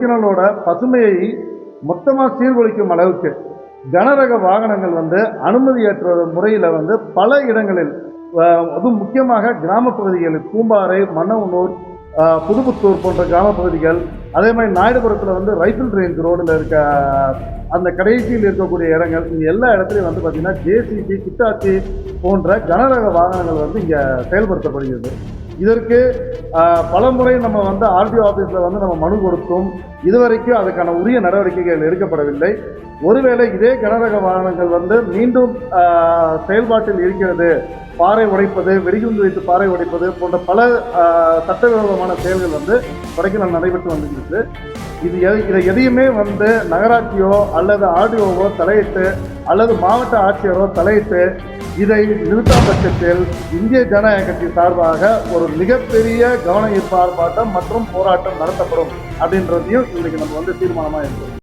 கொடைக்கானலோட பசுமையை மொத்தமாக சீர்குலைக்கும் அளவுக்கு கனரக வாகனங்கள் வந்து அனுமதியற்ற முறையில் வந்து பல இடங்களில் அதுவும் முக்கியமாக கிராம பகுதிகளில் பூம்பாறை மன்னவனூர் புதுப்புத்தூர் போன்ற கிராம பகுதிகள் அதே மாதிரி நாயுடுபுரத்தில் வந்து ரைஃபிள் ரேஞ்ச் ரோடில் இருக்க அந்த கடைசியில் இருக்கக்கூடிய இடங்கள் இங்கே எல்லா இடத்துலையும் வந்து பார்த்திங்கன்னா ஜேசிபி கிட்டாச்சி போன்ற கனரக வாகனங்கள் வந்து இங்கே செயல்படுத்தப்படுகிறது. இதற்கு பலமுறை நம்ம வந்து ஆர்டிஓ ஆஃபீஸில் வந்து நம்ம மனு கொடுத்தும். இதுவரைக்கும் அதுக்கான உரிய நடவடிக்கைகள் எடுக்கப்படவில்லை. ஒருவேளை இதே கனரக வாகனங்கள் வந்து மீண்டும் செயல்பாட்டில் இருக்கிறது. பாறை உடைப்பது வெடிகுண்டு வைத்து பாறை உடைப்பது போன்ற பல சட்டவிரோதமான செயல்கள் வந்து கொடைக்கானல் நடைபெற்று வந்துருக்கு இது இதை எதையுமே வந்து நகராட்சியோ அல்லது ஆர்டிஓவோ தலையிட்டு அல்லது மாவட்ட ஆட்சியரோ தலையிட்டு இதை நிறுத்தாம் பட்சத்தில் இந்திய ஜனநாயக கட்சி சார்பாக ஒரு மிகப்பெரிய கவன ஈர்ப்பு ஆர்ப்பாட்டம் மற்றும் போராட்டம் நடத்தப்படும் அப்படின்றதையும் இன்றைக்கு நம்ம வந்து தீர்மானமாக இருக்கிறோம்